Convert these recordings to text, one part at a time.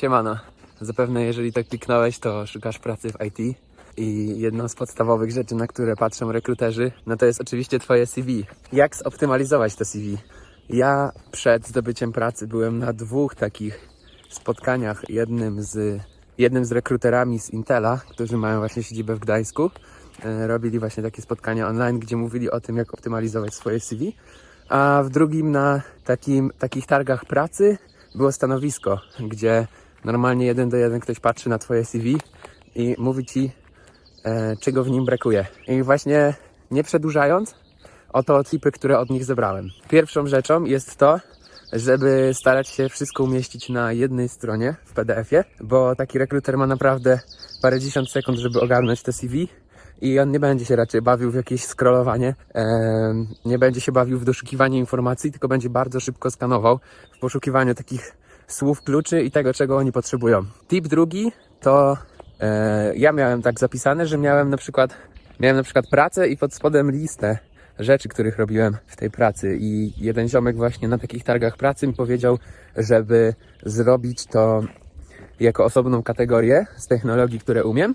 Siemano. Zapewne jeżeli tak kliknąłeś, to szukasz pracy w IT. I jedną z podstawowych rzeczy, na które patrzą rekruterzy, no to jest oczywiście Twoje CV. Jak zoptymalizować to CV? Ja przed zdobyciem pracy byłem na dwóch takich spotkaniach. Jednym z, jednym z rekruterami z Intela, którzy mają właśnie siedzibę w Gdańsku. E, Robili właśnie takie spotkania online, gdzie mówili o tym, jak optymalizować swoje CV. A w drugim na takim, takich targach pracy było stanowisko, gdzie normalnie jeden do jeden ktoś patrzy na twoje CV i mówi ci, e, czego w nim brakuje. I właśnie nie przedłużając, oto tipy, które od nich zebrałem. Pierwszą rzeczą jest to, żeby starać się wszystko umieścić na jednej stronie w PDF-ie, bo taki rekruter ma naprawdę parędziesiąt sekund, żeby ogarnąć te CV i on nie będzie się raczej bawił w jakieś scrollowanie, em, nie będzie się bawił w doszukiwanie informacji, tylko będzie bardzo szybko skanował w poszukiwaniu takich słów kluczy i tego, czego oni potrzebują. Tip drugi to e, ja miałem tak zapisane, że miałem na przykład miałem na przykład pracę i pod spodem listę rzeczy, których robiłem w tej pracy i jeden ziomek właśnie na takich targach pracy mi powiedział, żeby zrobić to jako osobną kategorię z technologii, które umiem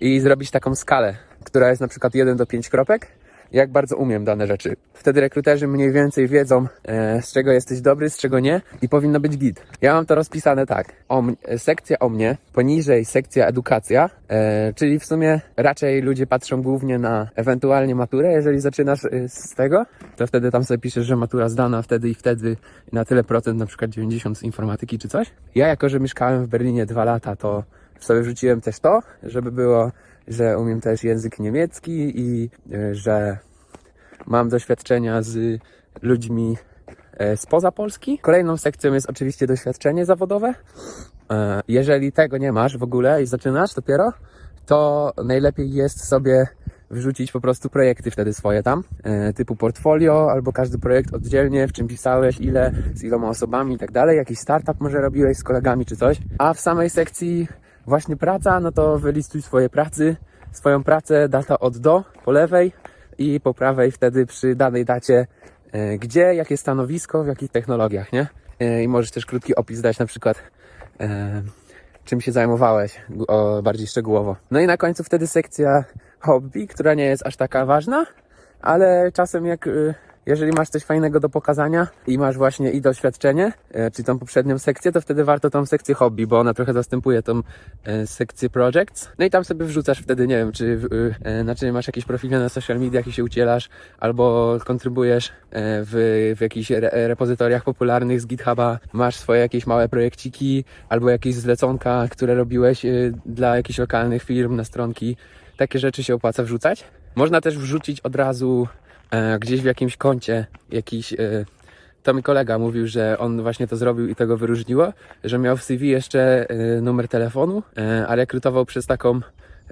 i zrobić taką skalę, która jest na przykład 1 do 5 kropek, jak bardzo umiem dane rzeczy. Wtedy rekruterzy mniej więcej wiedzą, e, z czego jesteś dobry, z czego nie i powinno być git. Ja mam to rozpisane tak. O, sekcja o mnie, poniżej sekcja edukacja, e, czyli w sumie raczej ludzie patrzą głównie na ewentualnie maturę. Jeżeli zaczynasz e, z tego, to wtedy tam sobie piszesz, że matura zdana wtedy i wtedy na tyle procent, na przykład 90 z informatyki czy coś. Ja jako, że mieszkałem w Berlinie dwa lata, to sobie wrzuciłem też to, żeby było, że umiem też język niemiecki i e, że mam doświadczenia z ludźmi e, spoza Polski. Kolejną sekcją jest oczywiście doświadczenie zawodowe. E, Jeżeli tego nie masz w ogóle i zaczynasz dopiero, to najlepiej jest sobie wrzucić po prostu projekty wtedy swoje tam, typu portfolio, albo każdy projekt oddzielnie, w czym pisałeś, ile, z iloma osobami i tak dalej, jakiś startup może robiłeś z kolegami czy coś. A w samej sekcji właśnie praca, no to wylistuj swoje pracy, swoją pracę, data od do, po lewej i po prawej wtedy przy danej dacie, e, gdzie, jakie stanowisko, w jakich technologiach, nie? E, I możesz też krótki opis dać na przykład e, czym się zajmowałeś bardziej szczegółowo. No i na końcu wtedy sekcja hobby, która nie jest aż taka ważna, ale czasem jak y, jeżeli masz coś fajnego do pokazania i masz właśnie i doświadczenie, e, czy tą poprzednią sekcję, to wtedy warto tą sekcję hobby, bo ona trochę zastępuje tą e, sekcję projects. No i tam sobie wrzucasz wtedy, nie wiem, czy y, e, na czym masz jakieś profile na social mediach i się ucielasz, albo kontrybujesz w, w jakichś re, repozytoriach popularnych z GitHuba, masz swoje jakieś małe projekciki, albo jakieś zleconka, które robiłeś dla jakichś lokalnych firm na stronki. Takie rzeczy się opłaca wrzucać. Można też wrzucić od razu e, gdzieś w jakimś koncie jakiś. E, to mi kolega mówił, że on właśnie to zrobił i tego wyróżniło, że miał w CV jeszcze e, numer telefonu, a rekrutował przez taką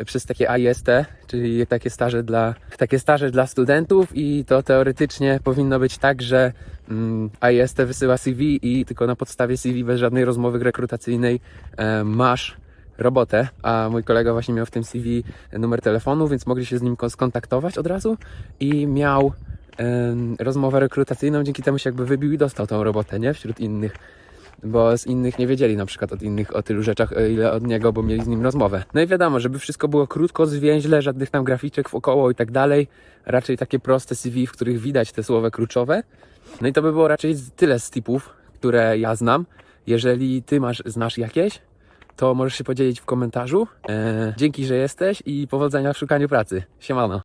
przez takie AIST, czyli takie staże dla, takie staże dla studentów i to teoretycznie powinno być tak, że mm, AIST wysyła CV i tylko na podstawie CV bez żadnej rozmowy rekrutacyjnej e, masz robotę, a mój kolega właśnie miał w tym CV numer telefonu, więc mogli się z nim kon- skontaktować od razu i miał rozmowę rekrutacyjną, dzięki temu się jakby wybił i dostał tą robotę, nie? Wśród innych. Bo z innych nie wiedzieli na przykład od innych o tylu rzeczach, e, ile od niego, bo mieli z nim rozmowę. No i wiadomo, żeby wszystko było krótko, zwięźle, żadnych tam graficzek wokoło i tak dalej. Raczej takie proste CV, w których widać te słowa kluczowe. No i to by było raczej tyle z tipów, które ja znam. Jeżeli ty masz, znasz jakieś, to możesz się podzielić w komentarzu. E, dzięki, że jesteś i powodzenia w szukaniu pracy. Siemano.